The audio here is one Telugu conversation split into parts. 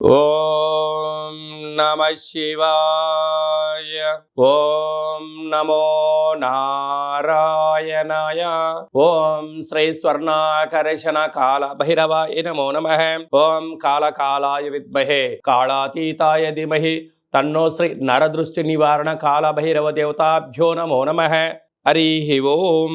ఓం నమ శివాయ ఓం నమో నారాయణాయ ఓం శ్రీ స్వర్ణాకర్షణ కాల భైరవాయ నమో నమ ఓం కాళకాలాయ విద్మహే కాళాతీతాయ ధిమహి తన్నో శ్రీ నరదృష్టి నివారణ కాల భైరవ దేవతాభ్యో నమో నమ హరి ఓం.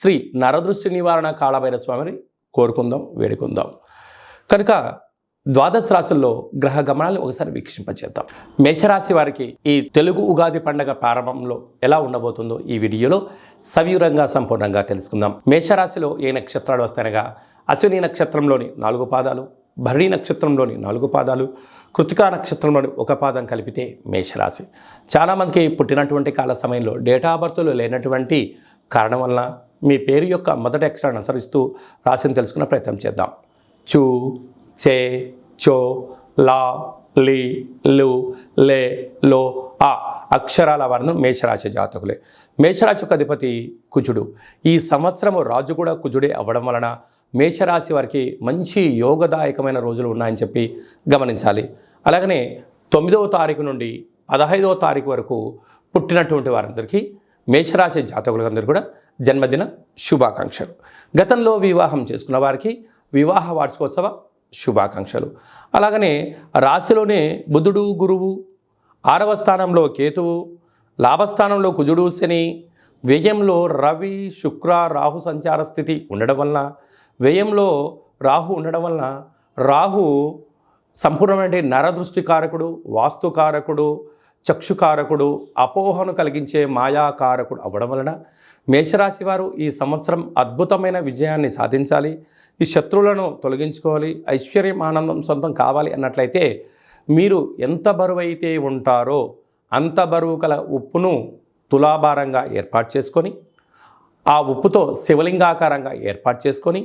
శ్రీ నరదృష్టి నివారణ కాళభైర స్వామిని కోరుకుందాం వేడుకుందాం. కనుక ద్వాదశ రాశుల్లో గ్రహ గమనాలు ఒకసారి వీక్షింపచేద్దాం. మేషరాశి వారికి ఈ తెలుగు ఉగాది పండగ ప్రారంభంలో ఎలా ఉండబోతుందో ఈ వీడియోలో సవివరంగా సంపూర్ణంగా తెలుసుకుందాం. మేషరాశిలో ఏ నక్షత్రాలు వస్తాయనగా అశ్విని నక్షత్రంలోని నాలుగు పాదాలు భరణి నక్షత్రంలోని నాలుగు పాదాలు కృతికా నక్షత్రంలోని ఒక పాదం కలిపితే మేషరాశి. చాలామందికి పుట్టినటువంటి కాల సమయంలో డేటా ఆఫ్ బర్త్లు లేనటువంటి కారణం వలన మీ పేరు యొక్క మొదటి అక్షరాన్ని అనుసరిస్తూ రాశిని తెలుసుకునే ప్రయత్నం చేద్దాం. చూ చే చో లా లి లు లే లో ఆ అక్షరాల వర్ణం మేషరాశి జాతకులే. మేషరాశి యొక్క అధిపతి కుజుడు. ఈ సంవత్సరము రాజు కూడా కుజుడే అవ్వడం వలన మేషరాశి వారికి మంచి యోగదాయకమైన రోజులు ఉన్నాయని చెప్పి గమనించాలి. అలాగనే తొమ్మిదవ తారీఖు నుండి పదహైదవ తారీఖు వరకు పుట్టినటువంటి వారందరికీ మేషరాశి జాతకులందరూ కూడా జన్మదిన శుభాకాంక్షలు. గతంలో వివాహం చేసుకున్న వారికి వివాహ వార్షికోత్సవ శుభాకాంక్షలు. అలాగనే రాశిలోనే బుధుడు గురువు ఆరవ స్థానంలో కేతువు లాభస్థానంలో కుజుడు శని వ్యయంలో రవి శుక్ర రాహు సంచార స్థితి ఉండడం వలన వ్యయంలో రాహు ఉండడం వలన రాహు సంపూర్ణమైన నరదృష్టికారకుడు వాస్తుకారకుడు చక్షుకారకుడు అపోహను కలిగించే మాయాకారకుడు అవ్వడం వలన మేషరాశి వారు ఈ సంవత్సరం అద్భుతమైన విజయాన్ని సాధించాలి. ఈ శత్రువులను తొలగించుకోవాలి. ఐశ్వర్యం ఆనందం సొంతం కావాలి అన్నట్లయితే మీరు ఎంత బరువైతే ఉంటారో అంత బరువు గల ఉప్పును తులాభారంగా ఏర్పాటు చేసుకొని ఆ ఉప్పుతో శివలింగాకారంగా ఏర్పాటు చేసుకొని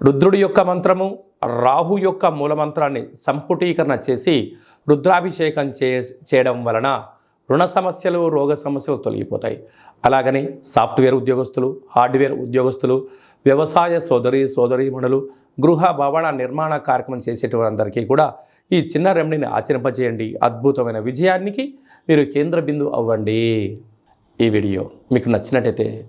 రుద్రుడి యొక్క మంత్రము రాహు యొక్క మూలమంత్రాన్ని సంపుటీకరణ చేసి రుద్రాభిషేకం చే చేయడం వలన రుణ సమస్యలు రోగ సమస్యలు తొలగిపోతాయి. అలాగని సాఫ్ట్వేర్ ఉద్యోగస్తులు హార్డ్వేర్ ఉద్యోగస్తులు వ్యవసాయ సోదరి సోదరీమణులు గృహ భవన నిర్మాణ కార్యక్రమం చేసేటందరికీ కూడా ఈ చిన్న రెమెడీని ఆచరింపజేయండి. అద్భుతమైన విజయానికి మీరు కేంద్ర బిందు అవ్వండి. ఈ వీడియో మీకు నచ్చినట్టయితే